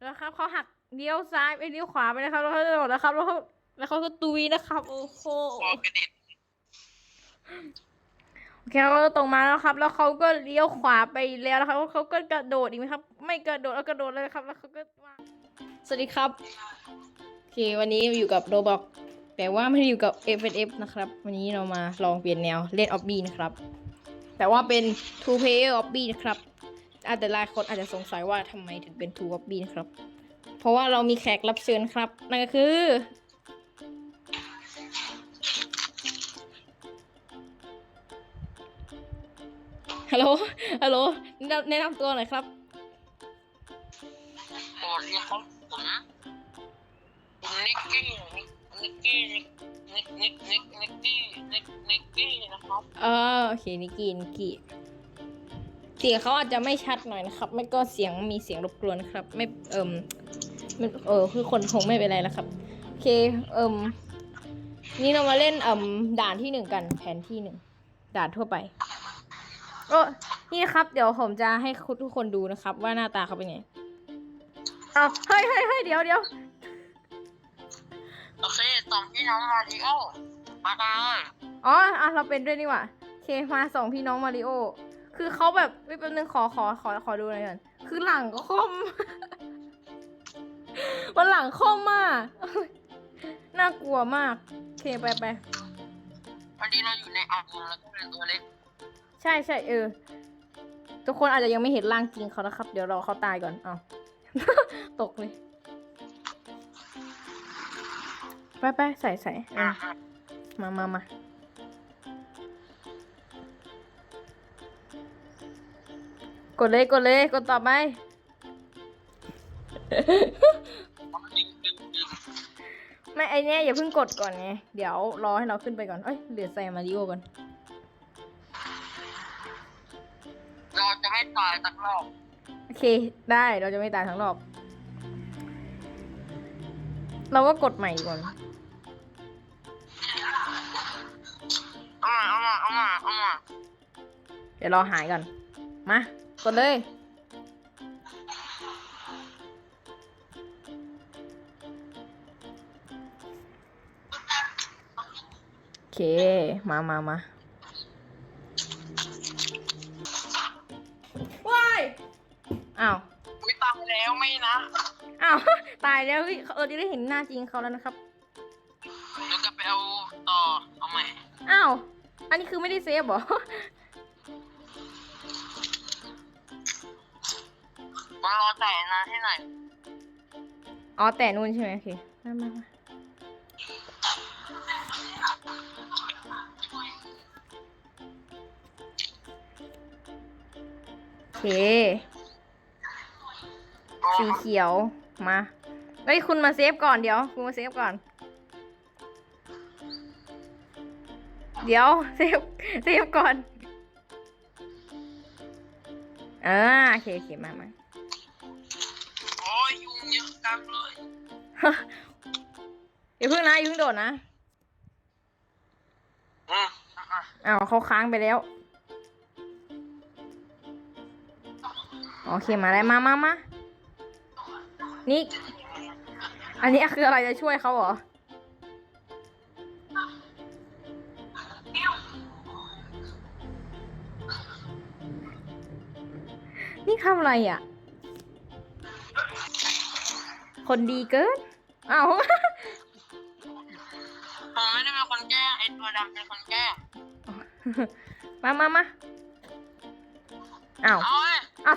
แล้วครับเขาหักเลี้ยวซ้ายไปเลี้ยวขวาไปนะครับ แล้วเขาจะโดดนะครับ แล้วเขาแล้วเขาก็ตุยนะครับ โอ้โหคอกระเด็นโอเคเขาก็ตรงมาแล้วครับ แล้วเขาก็เลี้ยวขวาไปแล้วนะครับแล้วเขาก็กระโดดอีกไหมครับ ไม่กระโดดแล้วกระโดดเลยครับ แล้วเขาก็วางสวัสดีครับโอเควันนี้อยู่กับโรบอกแต่ว่าไม่ได้อยู่กับ f f นะครับ วันนี้เรามาลองเปลี่ยนแนวเล่นออบบี้นะครับ แต่ว่าเป็น two player obby นะครับ อาจจะหลายคนอาจจะสงสัยว่าทำไมถึงเป็น two obby นะครับ เพราะว่าเรามีแขกรับเชิญครับ นั่นก็คือฮัลโหล ฮัลโหล แนะนำแนะนำตัวหน่อยครับสวัสดีครับผมผมนิกกี้ นิกกี้ นิกนิกนิกนิกกี้ นิกนิกกี้นะครับ เออโอเค นิกกี้ นิกกี้ เสียงเขาอาจจะไม่ชัดหน่อยนะครับ ไม่ก็เสียงมีเสียงรบกวนนะครับ ไม่เอิมมันเออคือคนคงไม่เป็นไรแล้วครับโอเคเอิมนี่เรามาเล่นเอิมด่านที่หนึ่งกัน แผนที่หนึ่งด่านทั่วไปโอ้นี่ครับ เดี๋ยวผมจะให้คุณทุกคนดูนะครับ ว่าหน้าตาเขาเป็นไงอ้าวเฮ้ยเฮ้ยเฮ้ยเดี๋ยวเดี๋ยวโอเคตอนพี่น้องมาริโอมาได้อ๋ออะเราเป็นด้วยนี่หว่าโอเคมาสองพี่น้องมาริโอ คือเขาแบบไม่เป็นนึงขอขอขอขอดูหน่อยก่อนคือหลังก็คม มันหลังคมมากน่ากลัวมากโอเคไปไปวันนี้เราอยู่ในอัลบั้มแล้วก็เป็นตัวเล็กใช่ใช่เออ ทุกคนอาจจะยังไม่เห็นร่างจริงเขานะครับ เดี๋ยวรอเขาตายก่อนเอาตกเลยไปไปใส่ใส่เออมามามา กดเลยกดเลยกดต่อไปดึงดึงดึงไม่ไอเนี้ยอย่าเพิ่งกดก่อนไง เดี๋ยวรอให้เราขึ้นไปก่อน เอ้ยเหลือใส่มาริโอก่อน เราจะไม่ตายสักรอบโอเค ได้เราจะไม่ตายทั้งรอบ เราก็กดใหม่ก่อน เอามาเอามาเอามาเอามาเดี๋ยวรอหายก่อน มาก ดเลย โอเค มามามาว้ายอ้าว อุ้ยตายแล้วไม่นะอ้าว ตายแล้วเฮ้ยเราจะได้เห็นหน้าจริงเขาแล้วนะครับเดี๋ยวกลับไปเอาต่อเอาใหม่ อ้าว อันนี้คือไม่ได้เซฟเหรอ มารอแต่นานให้หน่อยอ๋อแต่นู่นใช่ไหมโอเคมามามาโอเค สีเขียวมาเฮ้ยคุณมาเซฟก่อนเดี๋ยวคุณมาเซฟก่อน เดี๋ยวเซฟเซฟก่อนอ่าโอเคโอเคมามา จังเลยอย่าเพิ่งนะอย่าเพิ่งโดดนะอืมอะอ้าวเขาค้างไปแล้ว โอเคมาแล้วมามามานี่ อันนี้คืออะไรจะช่วยเขาเหรอ นี่ทำอะไรอะ คนดีเกินอ้าวผมไม่ได้เป็นคนแกล้งไอตัวดำเป็นคนแกล้งมามามาอ้าวเอาเว้ยอ้าว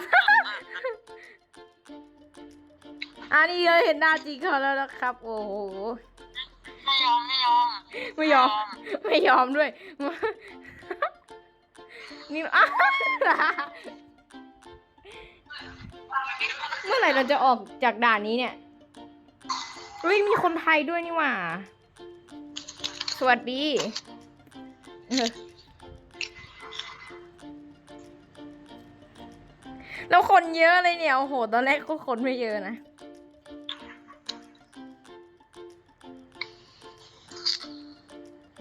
อันนี้เราเห็นหน้าจริงเขาแล้วนะครับ โอ้โห ไม่ยอม ไม่ยอม ไม่ยอม ไม่ยอมด้วย นี่อ้าวเมื่อไหร่เราจะออกจากด่านนี้เนี่ย เฮ้ยมีคนไทยด้วยนี่หว่า สวัสดีแล้วคนเยอะเลยเนี่ย โอ้โห ตอนแรกก็คนไม่เยอะนะ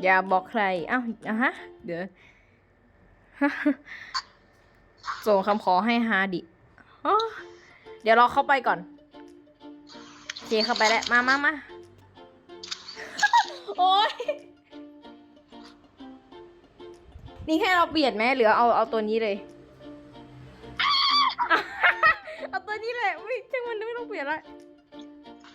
อย่าบอกใคร อ้าวอะฮะ เดี๋ยว ส่งคำขอให้ฮาดิ เดี๋ยวเราเข้าไปก่อน เคเข้าไปแล้ว มามามาโอ้ยนี่ให้เราเปลี่ยนไหมหรือเอาเอาตัวนี้เลย เอาตัวนี้เลยไม่ช่างมันไม่ต้องเปลี่ยนละ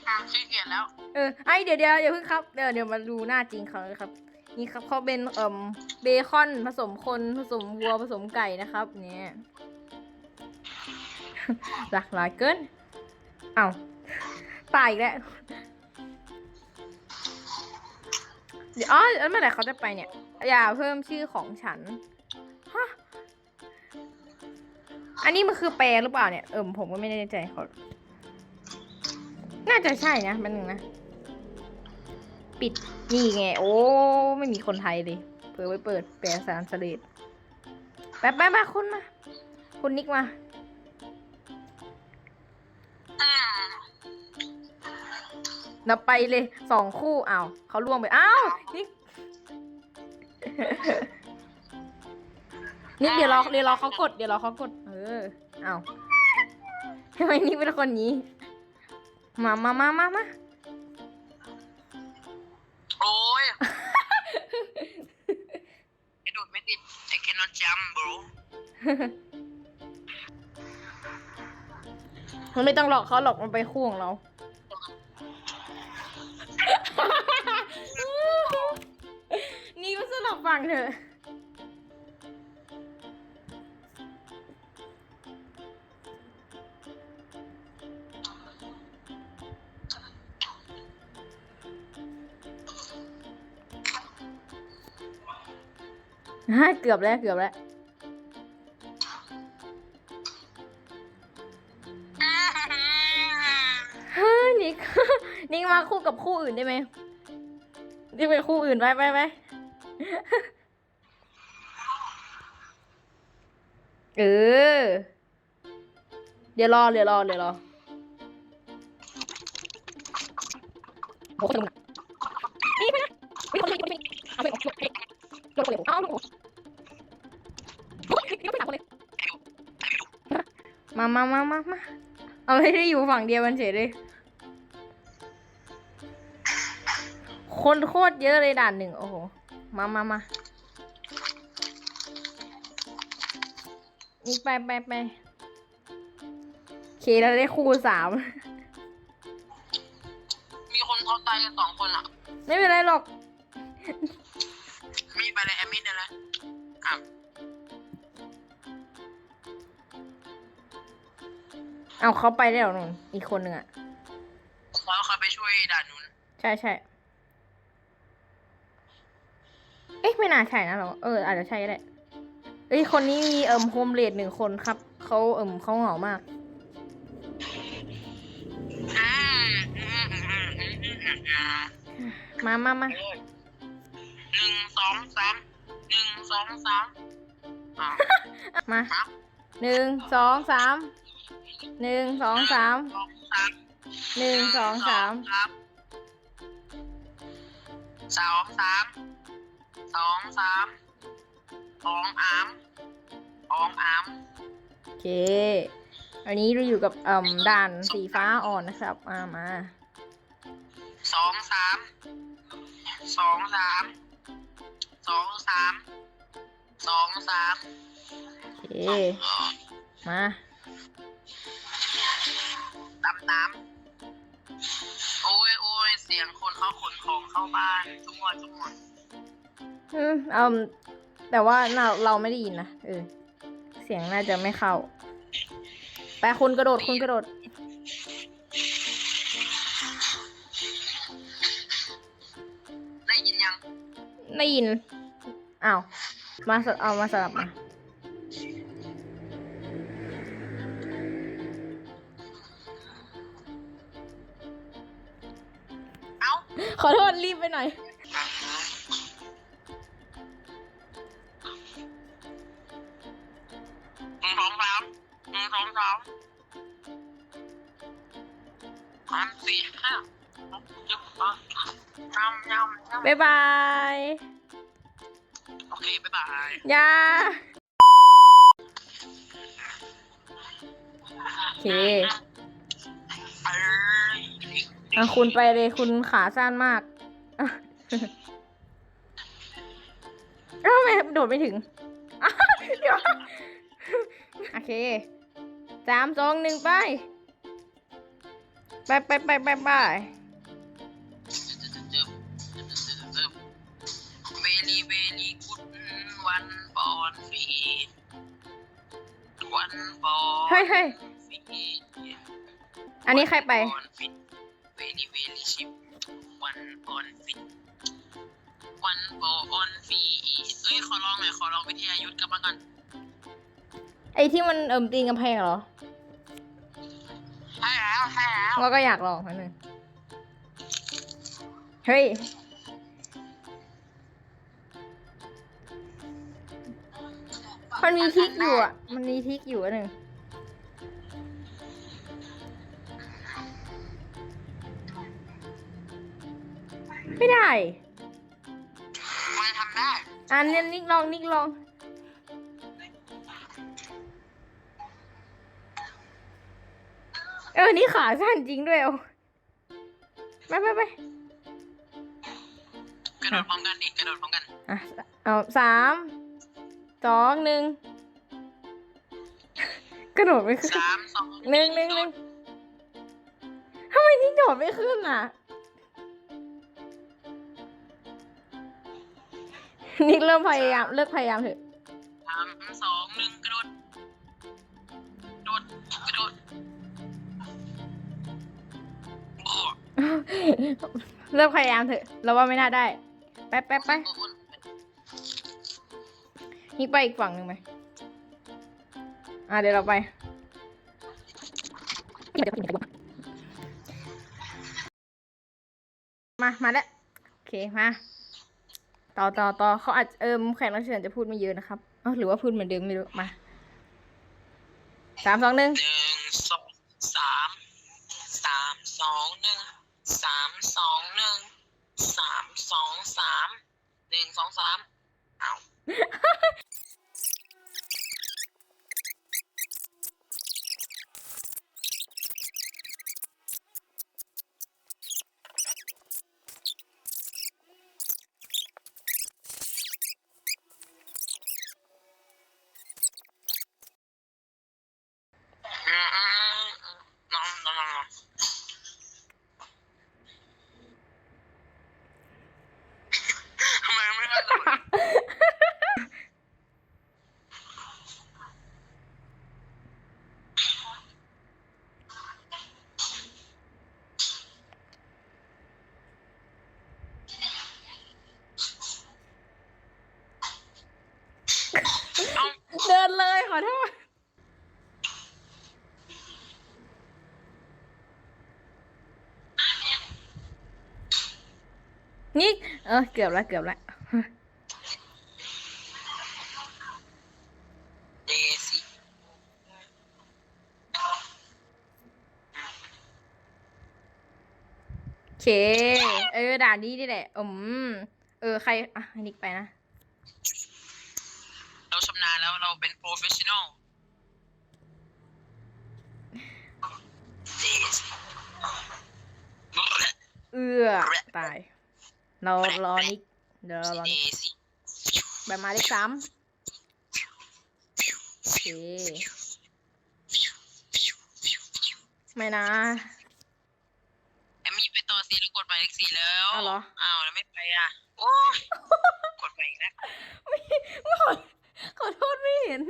อะขี้เกียจแล้ว เออไอเดี๋ยวเดี๋ยวอย่าเพิ่งครับ เดี๋ยวเดี๋ยวมาดูหน้าจริงเขาเลยครับ นี่ครับเขาเป็นเอ่มเบคอนผสมคนผสมวัวผสมไก่นะครับเนี่ยหลากหลายเกิน เอา้า ตายอีกแล้ว เดี๋ยวอ๋อแล้วเมื่อไหร่เขาจะไปเนี่ย อย่าเพิ่มชื่อของฉัน ฮะ อันนี้มันคือแปลหรือเปล่าเนี่ย เอิมผมก็ไม่แน่ใจเขาน่าจะใช่นะมันหนึ่งนะ ปิดนี่ไง โอ้ไม่มีคนไทยเลยเผื่อไว้เปิดแปลสารสเลดแป๊บแป๊บมาคุณมา คุณนิกมา นับไปเลยสองคู่อ้าวเขาล่วงไปอ้าวนิกนิกเดี๋ยวรอเดี๋ยวรอเขากดเดี๋ยวรอเขากด เอออ้าวทำไมนิกเป็นคนนี้ มามามามามาโอ้ยกระโดดไม่ติด I cannot jump bro มันไม่ต้องหลอกเขาหรอกมันไปคู่ของเรา ฟังเถอะฮ่าเกือบแล้วเกือบแล้วฮ้ยนิกนิกมาคู่กับคู่อื่นได้ไหมนิกไปคู่อื่นไปไปไป เออ เดี๋ยวรอ เดี๋ยวรอ เดี๋ยวรอโอ้โหนี่ไปนะมีคนเลยเอาไปเอาไปเอาไปเอาไปเอาไปมามามามามาเอาไม่ได้อยู่ฝั่งเดียวกันเฉยเลย คนโคตรเยอะเลยด่านหนึ่งโอ้โห มามามานี่ไปไปไปโอเคเราได้คู่สาม มีคนเขาตายกันสองคนอะ ไม่เป็นไรหรอก มีไปเลยแอมมิดเลยอะเอาเขาไปได้หรอนุ่นอีกคนหนึ่งอะแล้วเขาไปช่วยด่านนู้นใช่ใช่เอ๊ะไม่น่าใช่นะเราเอออาจจะใช่ก็ได้เอ้ยคนนี้มีเอิมโฮมเลดหนึ่งคนครับเขาเอิมเขาเหงามากอืมอืมอืมอืมอืมอืมอืมมามามาหนึ่งสองสามหนึ่งสองสามอะมาครับหนึ่งสองสามหนึ่งสองสามสองสามหนึ่งสองสามครับสองสาม สองสามสองอามสองอามโอเค อันนี้เราอยู่กับเอ่มด่านสีฟ้าอ่อนนะครับมามาสองสามสองสามสองสามสองสามโอเค มาตามตามโอ้ยโอ้ยเสียงคนเขาขนของเข้าบ้านทุกวันทุกวัน อืมเอ่มแต่ว่าเราเราไม่ได้ยินนะเออ เสียงน่าจะไม่เข้า ไปคุณกระโดดคุณกระโดด ได้ยินยัง ได้ยินอ้าวมาสเอามาสลับมาเอ้าขอโทษรีบไปหน่อย สองสามสามสี่ห้าหกเจ็ดแปดยำยำยำบ๊ายบาย โอเคบ๊ายบายอยา โอเคเอ้ยอะคุณไปเลยคุณขาสั้นมากอะเอ้าทำไมโดดไม่ถึงอะเดี๋ยว โอเค สามสองหนึ่งไป ไปไปไปไปไปเวลีเวลีกุดวันบอนฟีวันบอนเฮ้ยเฮ้ยฟีอันนี้ใครไปเวลีเวลีชิปวันบอนฟีวันบอนฟีเอ้ยขอลองหน่อยขอลองวิทยายุทธกลับมาก่อนไอ้ที่มันเอิ่มตีนกำแพงเหรอ ให้แล้วให้แล้วเราก็อยากลองนิดนึงเฮ้ย มันมีทริกอยู่อะ มันมีทริกอยู่อันหนึ่งไม่ได้ มันทำได้ อันนี้นิกลองนิกลอง เออ นี่ขาสั้นจริงด้วยเอาไปไปไปกระโดดพร้อมกันดิกระโดดพร้อมกัน อะ เอาสามสองหนึ่งกระโดดไม่ขึ้นสามสองหนึ่งหนึ่งหนึ่งทำไมนี่โดดไม่ขึ้นอะ นิกเริ่มพยายามเลิกพยายามเถอะสามสองหนึ่ง เลิกพยายามเถอะ เราว่าไม่น่าได้ไปไปไปนิกไปอีกฝั่งหนึ่งไหมอะเดี๋ยวเราไป มา มาแล้ว โอเค มา ต่อต่อต่อเขาอาจเอิมแขกรับเชิญจะพูดไม่เยอะนะครับเอ้าหรือว่าพูดเหมือนเดิมไม่รู้ มาสามสองหนึ่งหนึ่งสองสามสามสองหนึ่ง สามสองหนึ่งสามสองสามหนึ่งสองสามเอา อืมอืมอืมน้องน้องน้องน้องทำไมไม่ได้เลย เดินเลยขอโทษ นี่เออเกือบแล้วเกือบแล้วเดซี่โอเค เออด่านนี้นี่แหละอืมเออใครอะให้นิกไปนะ เราชำนาญแล้วเราเป็นโปรเฟชชั่นอลเดซี่เอื้อตาย เรารอนิกเดี๋ยวเรารอเดนิกซี่ใบไม้เลขสามโอเคไม่นะแอมมี่ไปต่อสีแล้วกดหมายเลขสี่แล้วอ้าวเหรอ อ้าวแล้วไม่ไปอะโอ้ยกดไปอีกนะขอโทษไม่เห็น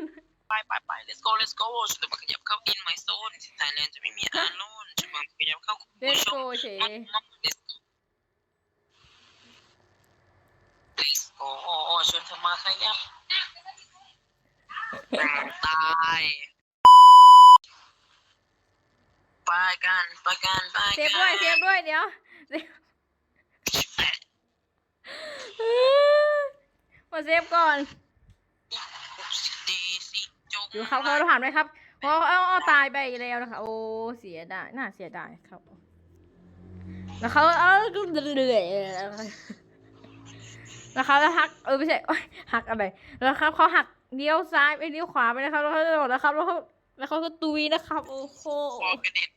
ไปไปไป let's go let's go ฉันจะมาขยับเข้า in my zone ที่ไทยแลนด์จะไม่มีอานอนฉันมาขยับเข้าคุณเลผู้ โกมเฉ let's go ชวนเธอมาขยับตายไปกันไปกันไปเซกันฟด้วยเซฟด้วยเดี๋ยวเซฟมาเซฟก่อนดีสิจงดูครับเขาผ่านไหมครับเพราะเอาเอาตายไปแล้วนะคะ โอ้เสียดายน่าเสียดายครับแล้วเขาเอาเรื่อยๆ แล้วเขาแล้วหักเออไม่ใช่โอ๊ยหักอะไรแล้วครับเขาหักเลี้ยวซ้ายไปเลี้ยวขวาไปนะครับ แล้วเขาจะบอกนะครับ แล้วเขาแล้วเขาก็ตุยนะครับ โอ้โหคอกระเด็น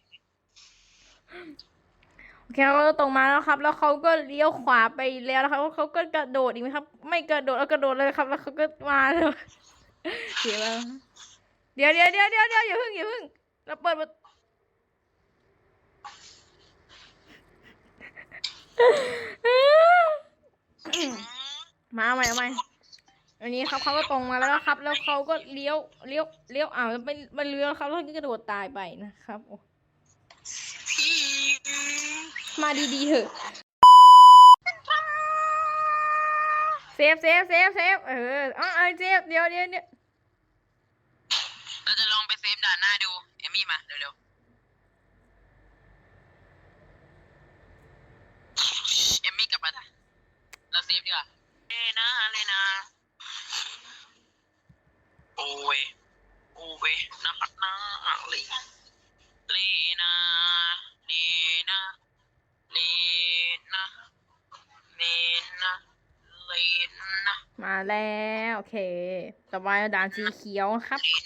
โอเคเขาก็ตรงมาแล้วครับ แล้วเขาก็เลี้ยวขวาไปแล้วนะครับเขาก็กระโดดอีกไหมครับ ไม่กระโดดแล้วกระโดดเลยครับ แล้วเขาก็มาเลยเสียแล้วเดี๋ยวเดี๋ยวเดี๋ยวเดี๋ยวเดี๋ยวอย่าเพิ่งอย่าเพิ่งเราเปิดประ มาใหม่ใหม่อันนี้ครับเขาก็ตรงมาแล้วครับ แล้วเขาก็เลี้ยวเลี้ยวเลี้ยวอ่าวไปไปเลี้ยวครับแล้วก็กระโดดตายไปนะครับโอ้มาดีๆเถอะเซฟเซฟเซฟเซฟเอออ๋อเออเซฟเดี๋ยวเดี๋ยวเดี๋ยวเราจะลองไปเซฟด่านหน้าดู เอมมี่มาเร็วๆ เอมมี่กลับมาเราเซฟดีกว่าเลนะเลนะโอ้ย โอ้ยนะฮัดนะเลเลนะเลนะเลนะเลนะเลนะ มา แล้วโอเค ต่อไปด่านสีเขียวครับเลน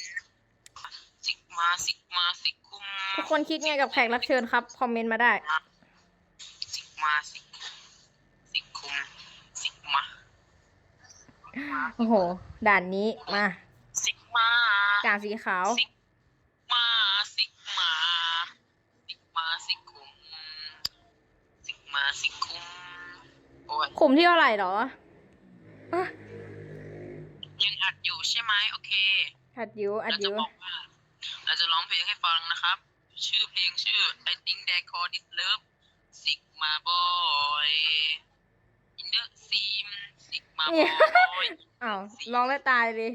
ซิกมาซิกมาซิกคุมทุกคนคิดไงกับแขกรับเชิญครับ คอมเมนต์มาได้ซิกมาซิกซิกคุมซิกมาโอ้โห ด่านนี้มาซิกมาด่านสีขาวซิกมาซิกมาซิกมาซิกคุมซิกมาซิกคุมโอ้ย ขุมที่เท่าไหร่เหรออะยัง อัดอยู่ใช่ไหมโอเคอัดอยูอัดเราอจะยูบอกว่า เราจะร้องเพลงให้ฟังนะครับ ชื่อเพลงชื่อ I think they call this love Sigma boy in the seam Sigma boy อ้าวลองแล้วตายเลย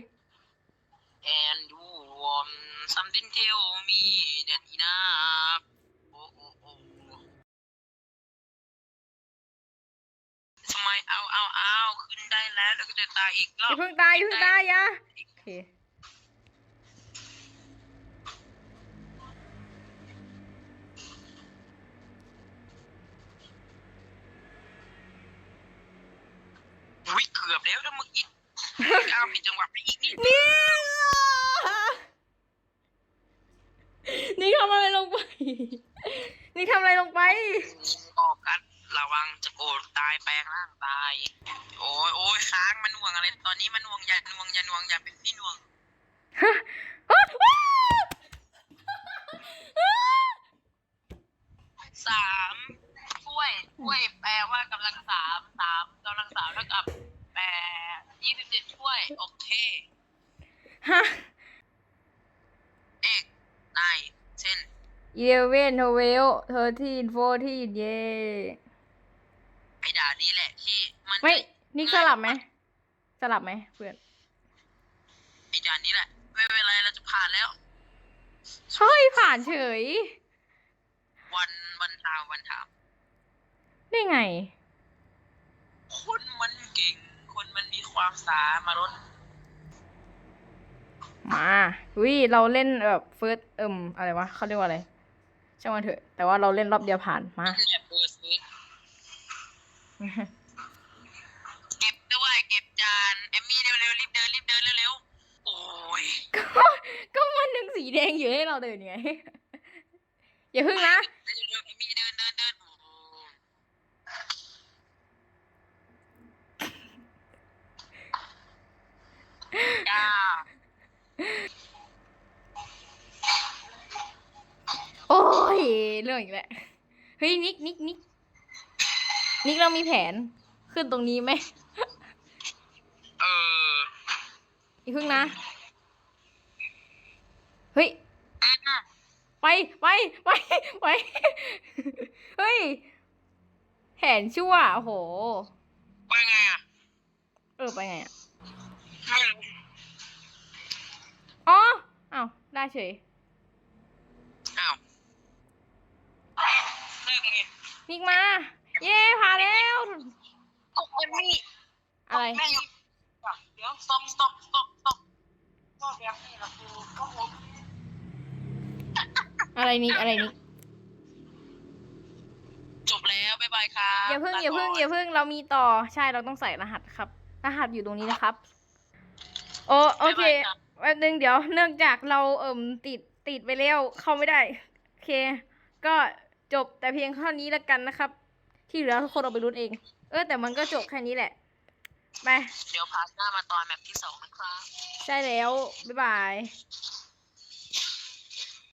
and you want something tell me that enough ขึ้นได้แล้วแล้วก็จะตายอีกรออบย่าเพิ่งตายอย่าเพิ่งตายอยาโอเคอุ้ยเกือบแล้วถ้าเมื่อกี้ก้าวผิดจังหวะไปอีกนิดนี่นี่ทำอะไรลงไป นี่ทำอะไรลงไป ออกกัน ระวังจะโกรธตายแปลงร่างตาย โอ้ยโอ้ยค้างมันหน่วงอะไร ตอนนี้มันหน่วงอย่าหน่วงอย่าหน่วงอย่าเป็นพี่หน่วงสามถ้วยถ้วยแปลว่ากำลังสามสามกำลังสามเท่ากับแปดยี่สิบเจ็ดถ้วยโอเคฮะเอกนายเช่น เยเวนโทเวลเทอร์ทีนโฟทีนเย่ ไอ้ด่านี้แหละที่ มันไม่นี่สลับไหมสลับไหมเพื่อนไอ้ด่านนี้แหละ ไม่เป็นไรเราจะผ่านแล้ว เฮ้ยผ่านเฉย วันวันทามวันทามได้ไง คนมันเก่ง คนมันมีความสามารถมาวิเราเล่นแบบเฟิร์สเอิมอะไรวะเขาเรียกว่าอะไรช่างมันเถอะ แต่ว่าเราเล่นรอบเดียวผ่านมานี่แหละเบอร์ซิกเก็บด้วยเก็บจานแอมมี่เร็วๆรีบเดินรีบเดินเร็วๆโอ้ย ก็ก็มันยัง สีแดงอยู่ให้เราเดินไง อย่าพึ่งนะเร็วๆแอมมี่เดินเดินเดินโอ้ก้าโอ้ยเรื่องอีกแล้วเฮ้ยนิกนิกนิกนิกเรามีแผนขึ้นตรงนี้ไหมเออ อย่าพึ่งนะ เฮ้ยอืมไปไปไปไปเฮ้ยแผนชั่วโอ้โห ไปไงอะ เออไปไงอะไม่รู้อ๋ออ้าวได้เฉยอ้าวเรื่องไงนิกมา เย้ผ่านแล้วก็แอมมี่อะไรแม่อยู่เดี๋ยว stop stop stop stop ก็แบบนี้ละคือก็ผม อะไรนิกอะไรนิกจบแล้วบ๊ายบายครับอย่าเพิ่งอย่าเพิ่งอย่าเพิ่งเรามีต่อใช่เราต้องใส่รหัสครับ รหัสอยู่ตรงนี้นะครับ โอโอเคบ๊ายบายรับแป๊บนึงเดี๋ยวเนื่องจากเราเอิ่มติดติดไปแล้วเข้าไม่ได้โอเค ก็จบแต่เพียงเท่านี้แล้วกันนะครับ ที่เหลือทุกคนเอาไปรุ้นเอง เออแต่มันก็จบแค่นี้แหละไปเดี๋ยวพาร์ทหน้ามาตอนแมปที่สองนะครับ ใช่แล้ว บ๊ายบายบ